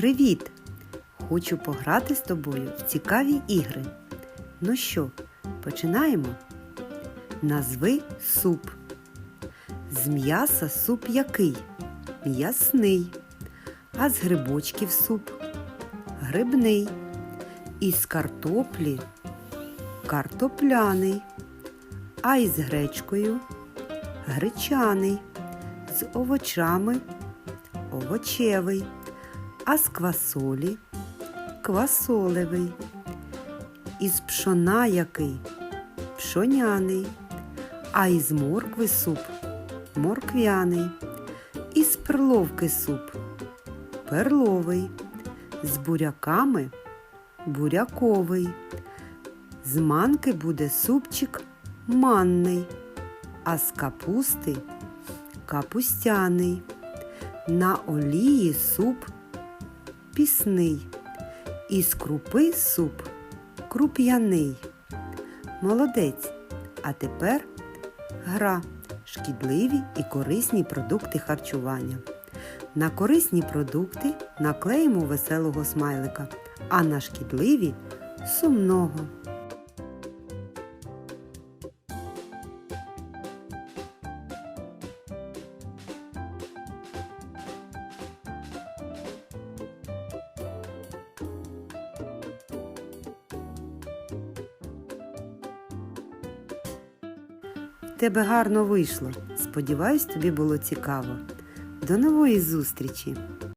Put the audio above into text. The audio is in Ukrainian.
Привіт! Хочу пограти з тобою в цікаві ігри. Ну що, починаємо? Назви суп. З м'яса суп який? М'ясний. А з грибочків суп? Грибний. Із картоплі картопляний. А із гречкою гречаний. З овочами овочевий, а з квасолі? Квасолевий. Із пшона який? Пшоняний, а із моркви суп? Морквяний, із перловки суп? Перловий, з буряками? Буряковий. З манки буде супчик манний, а з капусти? Капустяний. На олії суп пісний, із крупи суп круп'яний. Молодець. А тепер гра. Шкідливі і корисні продукти харчування. На корисні продукти наклеїмо веселого смайлика, а на шкідливі сумного. Тебе гарно вийшло. Сподіваюсь, тобі було цікаво. До нової зустрічі!